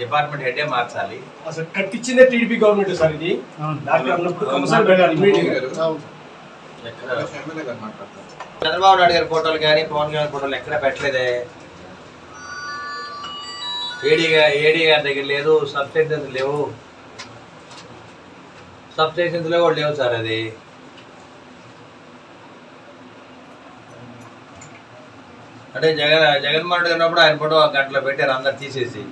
Department head మార్చాలి. అసలు కట్టించిందే TDP government sir ఇది. చంద్రబాబు నాయుడు గారి ఫోటోలు కానీ పవన్ కళ్యాణ్ ఫోటోలు ఎక్కడ పెట్టలేదే? ఏడీ ఏడీ గారి దగ్గర లేదు సబ్స్టేషన్స్ లేవు. సబ్స్టేషన్స్లో కూడా లేవు సార్ అది. అంటే జగన్ జగన్మోహన్ రెడ్డి ఉన్నప్పుడు ఆయన ఫోటో గంటలో పెట్టారు అందరు తీసేసి.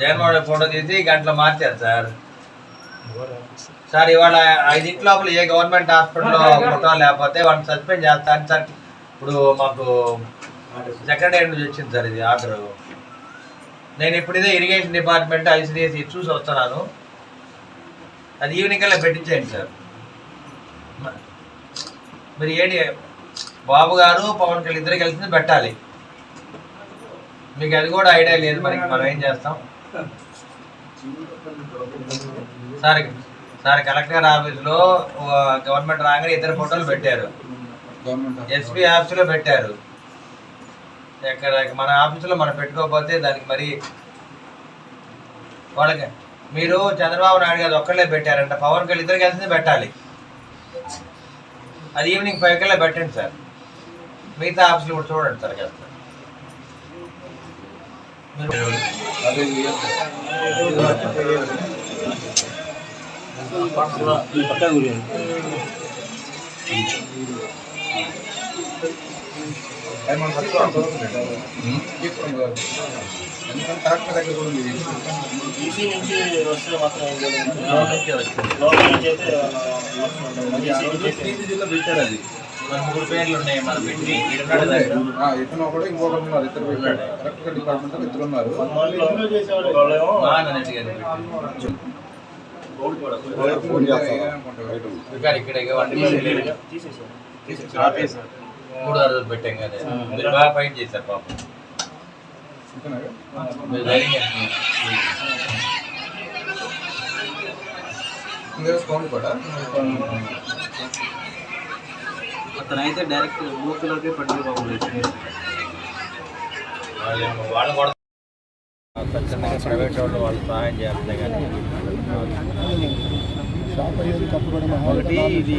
జగన్మోహన్ రెడ్డి ఫోటో తీసి గంటలో మార్చారు సార్. సార్ ఇవాళ ఐదింటి లోపల ఏ గవర్నమెంట్ హాస్పిటల్లో ఫోటో లేకపోతే వాడిని సస్పెండ్ చేస్తాను సార్ ఇప్పుడు మాకు సెక్రటరీ నుంచి వచ్చింది సార్ ఇది ఆర్డర్. నేను ఇప్పుడు ఇదే ఇరిగేషన్ డిపార్ట్మెంట్ ఐసిడిఎస్ చూసి వస్తున్నాను. అది ఈవినింగ్ కల్లా పెట్టించేయండి సార్. మీరు ఏంటి? బాబు గారు పవన్ కళ్యాణ్ ఇద్దరు కలిసి పెట్టాలి. మీకు అది కూడా ఐడియా లేదు మరి మనం ఏం చేస్తాం? సార్ సార్ కలెక్టర్ ఆఫీస్లో గవర్నమెంట్ రాగానే ఇద్దరు ఫోటోలు పెట్టారు. ఎస్పీ ఆఫీసులో పెట్టారు. ఎక్కడ మన ఆఫీసులో మనం పెట్టుకోకపోతే దానికి మరి వాళ్ళకి మీరు చంద్రబాబు నాయుడు గారు ఒక్కళ్ళే పెట్టారంట. పవన్ కళ్యాణ్ ఇద్దరు కలిసింది పెట్టాలి. అది ఈవినింగ్ ఫైవ్ కల్లా పెట్టండి సార్. మిగతా ఆఫీసులు కూడా చూడండి సార్ కాస్త. మీరు ఈసీ నుంచి మూడు పేర్లు ఉన్నాయి మన పెట్టి. ఇతను ఇంకొకరు ఉన్నారు. ఇద్దరు పెట్టాడు కరెక్ట్ డిపార్ట్మెంట్లో ఇద్దరు ఉన్నారు. ఇక్కడ ఇక్కడ. తీసేసారు. మూడు అరవై పెట్టాం కదా మీరు బాగా ఫైట్ చేశారు పాపం. కౌంట్ కూడా అతనైతే డైరెక్ట్ బూత్లోకి పట్టి వాళ్ళు వాళ్ళు కూడా ఖచ్చితంగా ప్రైవేట్ వాళ్ళు వాళ్ళు సహాయం చేస్తే కానీ. ఒకటి ఇది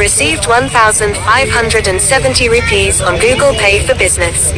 Received 1,570 rupees on Google Pay for Business.